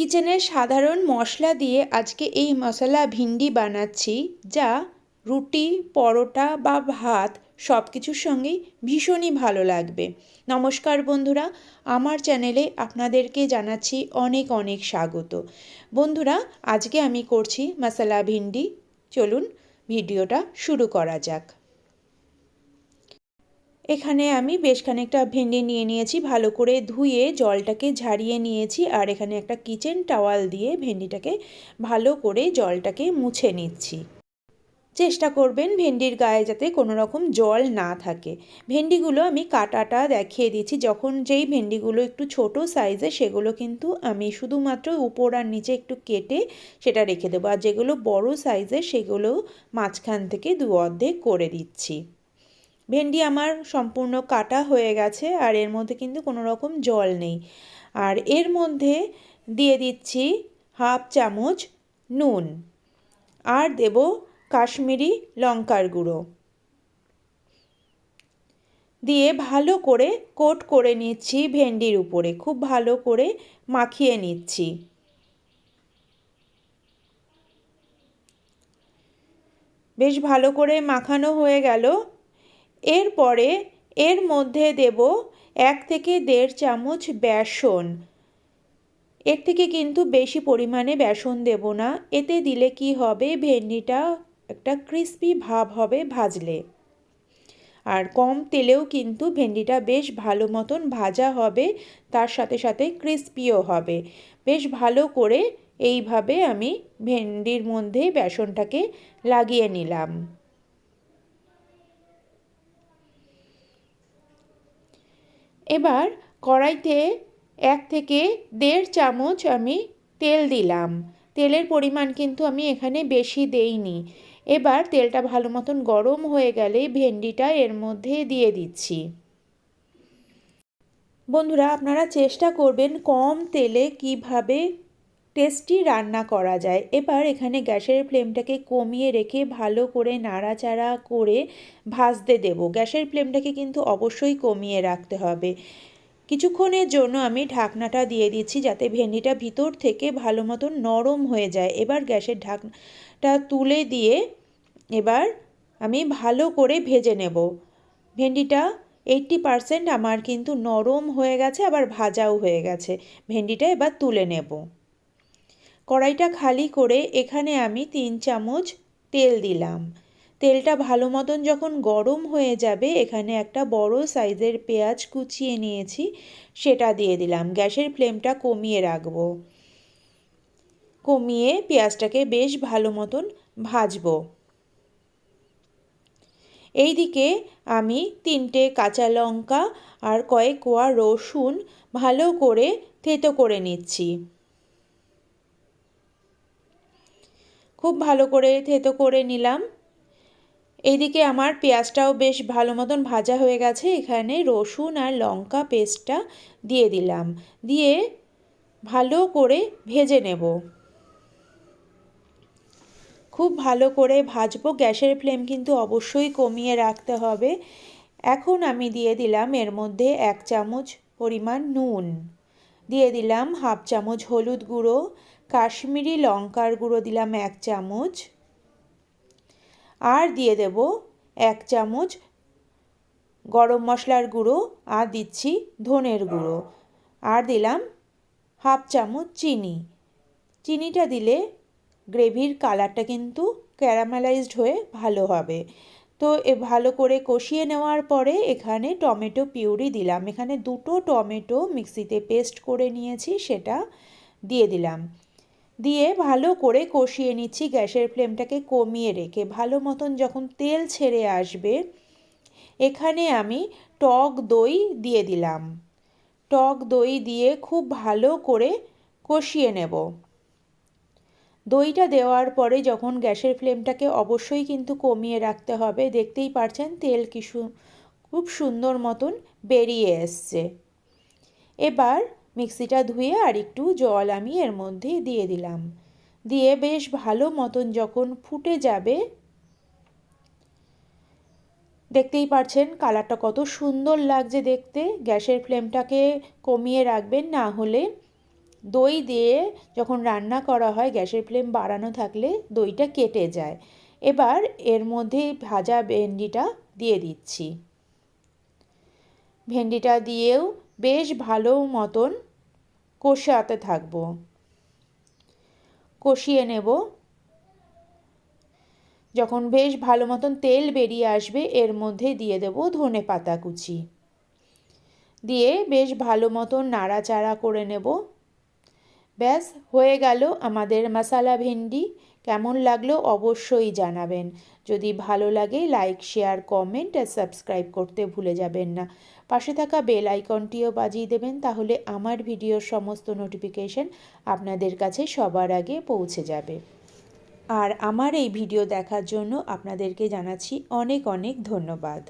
কিচেনের সাধারণ মশলা দিয়ে আজকে এই মশলা ভিন্ডি বানাচ্ছি, যা রুটি, পরোটা বা ভাত সব কিছুর সঙ্গেই ভীষণই ভালো লাগবে। নমস্কার বন্ধুরা, আমার চ্যানেলে আপনাদেরকে জানাচ্ছি অনেক অনেক স্বাগত। বন্ধুরা, আজকে আমি করছি মশলা ভিন্ডি। চলুন, ভিডিওটা শুরু করা যাক। এখানে আমি বেশ খানিকটা ভেন্ডি নিয়ে নিয়েছি, ভালো করে ধুয়ে জলটাকে ঝারিয়ে নিয়েছি আর এখানে একটা কিচেন টাওয়াল দিয়ে ভেন্ডিটাকে ভালো করে জলটাকে মুছে নিচ্ছি। চেষ্টা করবেন ভেন্ডির গায়ে যাতে কোনো রকম জল না থাকে। ভেন্ডিগুলো আমি কাটাটা দেখিয়ে দিচ্ছি, যখন যেই ভেন্ডিগুলো একটু ছোট সাইজে সেগুলো কিন্তু আমি শুধুমাত্র উপর আর নিচে একটু কেটে সেটা রেখে দেবো। আর যেগুলো বড় সাইজের সেগুলো মাঝখান থেকে দু অর্ধেক করে দিচ্ছি। ভেন্ডি আমার সম্পূর্ণ কাটা হয়ে গেছে আর এর মধ্যে কিন্তু কোনো রকম জল নেই। আর এর মধ্যে দিয়ে দিচ্ছি হাফ চামচ নুন আর দেব কাশ্মীরি লঙ্কার গুঁড়ো। দিয়ে ভালো করে কোট করে নিচ্ছি ভেন্ডির উপরে, খুব ভালো করে মাখিয়ে নিচ্ছি। বেশ ভালো করে মাখানো হয়ে গেল। এরপরে এর মধ্যে দেব এক থেকে দেড় চামচ বেসন। এর থেকে কিন্তু বেশি পরিমাণে বেসন দেব না। এতে দিলে কি হবে? ভেন্ডিটা একটা ক্রিস্পি ভাব হবে ভাজলে। আর কম তেলেও কিন্তু ভেন্ডিটা বেশ ভালো মতন ভাজা হবে, তার সাথে সাথে ক্রিস্পিও হবে। বেশ ভালো করে এইভাবে আমি ভেন্ডির মধ্যে বেসনটাকে লাগিয়ে নিলাম। এবার কড়াইতে এক থেকে দেড় চামচ আমি তেল দিলাম। তেলের পরিমাণ কিন্তু আমি এখানে বেশি দেইনি। এবার তেলটা ভালো মতন গরম হয়ে গেলে ভেন্ডিটা এর মধ্যে দিয়ে দিচ্ছি। বন্ধুরা, আপনারা চেষ্টা করবেন কম তেলে কীভাবে টেস্টি রান্না করা যায়। এবার এখানে গ্যাসের ফ্লেমটাকে কমিয়ে রেখে ভালো করে নাড়াচাড়া করে ভাজতে দেব। গ্যাসের ফ্লেমটাকে কিন্তু অবশ্যই কমিয়ে রাখতে হবে। কিছুক্ষণের জন্য আমি ঢাকনাটা দিয়ে দিচ্ছি যাতে ভেন্ডিটা ভিতর থেকে ভালো মতন নরম হয়ে যায়। এবার গ্যাসের ঢাকনাটা তুলে দিয়ে এবার আমি ভালো করে ভেজে নেব। ভেন্ডিটা এইট্টি পারসেন্ট আমার কিন্তু নরম হয়ে গেছে, আবার ভাজাও হয়ে গেছে। ভেন্ডিটা এবার তুলে নেব। কড়াইটা খালি করে এখানে আমি তিন চামচ তেল দিলাম। তেলটা ভালো মতন যখন গরম হয়ে যাবে, এখানে একটা বড় সাইজের পেঁয়াজ কুচিয়ে নিয়েছি, সেটা দিয়ে দিলাম। গ্যাসের ফ্লেমটা কমিয়ে রাখব। কমিয়ে পেঁয়াজটাকে বেশ ভালো মতন ভাজবো। এইদিকে আমি তিনটে কাঁচা লঙ্কা আর কয়েক কোয়া রসুন ভালো করে থেতো করে নিচ্ছি। খুব ভালো করে থেতো করে নিলাম। এইদিকে আমার পেঁয়াজটাও বেশ ভালো মতন ভাজা হয়ে গেছে। এখানে রসুন আর লঙ্কা পেস্টটা দিয়ে দিলাম। দিয়ে ভালো করে ভেজে নেব। খুব ভালো করে ভাজবো। গ্যাসের ফ্লেম কিন্তু অবশ্যই কমিয়ে রাখতে হবে। এখন আমি দিয়ে দিলাম এর মধ্যে এক চামচ পরিমাণ নুন। দিয়ে দিলাম হাফ চামচ হলুদ গুঁড়ো কাশ্মীরি লঙ্কার গুঁড়ো দিলাম এক চামচ। আর দিয়ে দেব এক চামচ গরম মশলার গুঁড়ো, আর দিচ্ছি ধনের গুঁড়ো। আর দিলাম হাফ চামচ চিনি। চিনিটা দিলে গ্রেভির কালারটা কিন্তু ক্যারামেলাইজড হয়ে ভালো হবে। তো এ ভালো করে কষিয়ে নেওয়ার পরে এখানে টমেটো পিউরি দিলাম। এখানে দুটো টমেটো মিক্সিতে পেস্ট করে নিয়েছি, সেটা দিয়ে দিলাম। দিয়ে ভালো করে কষিয়ে নিচ্ছি গ্যাসের ফ্লেমটাকে কমিয়ে রেখে। ভালো মতন যখন তেল ছেড়ে আসবে, এখানে আমি টক দই দিয়ে দিলাম। টক দই দিয়ে খুব ভালো করে কষিয়ে নেব। দইটা দেওয়ার পরে যখন গ্যাসের ফ্লেমটাকে অবশ্যই কিন্তু কমিয়ে রাখতে হবে, দেখতেই পারছেন তেল কিছু খুব সুন্দর মতন বেরিয়ে এসছে। এবার মিক্সিটা ধুয়ে আর একটু জল আমি এর মধ্যে দিয়ে দিলাম। দিয়ে বেশ ভালো মতন যখন ফুটে যাবে, দেখতেই পারছেন কালারটা কত সুন্দর লাগছে দেখতে। গ্যাসের ফ্লেমটাকে কমিয়ে রাখবেন, না হলে দই দিয়ে যখন রান্না করা হয়, গ্যাসের ফ্লেম বাড়ানো থাকলে দইটা কেটে যায়। এবার এর মধ্যে ভাজা ভেন্ডিটা দিয়ে দিচ্ছি। ভেন্ডিটা দিয়েও বেশ ভালো মতন কষাতে থাকব। কষিয়ে নেব। যখন বেশ ভালো মতন তেল বেরিয়ে আসবে, এর মধ্যে দিয়ে দেব ধনে পাতা কুচি। দিয়ে বেশ ভালো মতন নাড়াচাড়া করে নেব। ব্যাস, হয়ে গেল আমাদের মশালা ভেন্ডি। কেমন লাগল অবশ্যই জানাবেন। যদি ভালো লাগে, লাইক, শেয়ার, কমেন্ট আর সাবস্ক্রাইব করতে ভুলে যাবেন না। পাশে থাকা বেল আইকনটিও বাজিয়ে দেবেন, তাহলে আমার ভিডিওর সমস্ত নোটিফিকেশন আপনাদের কাছে সবার আগে পৌঁছে যাবে। আর আমার এই ভিডিও দেখার জন্য আপনাদেরকে জানাচ্ছি অনেক অনেক ধন্যবাদ।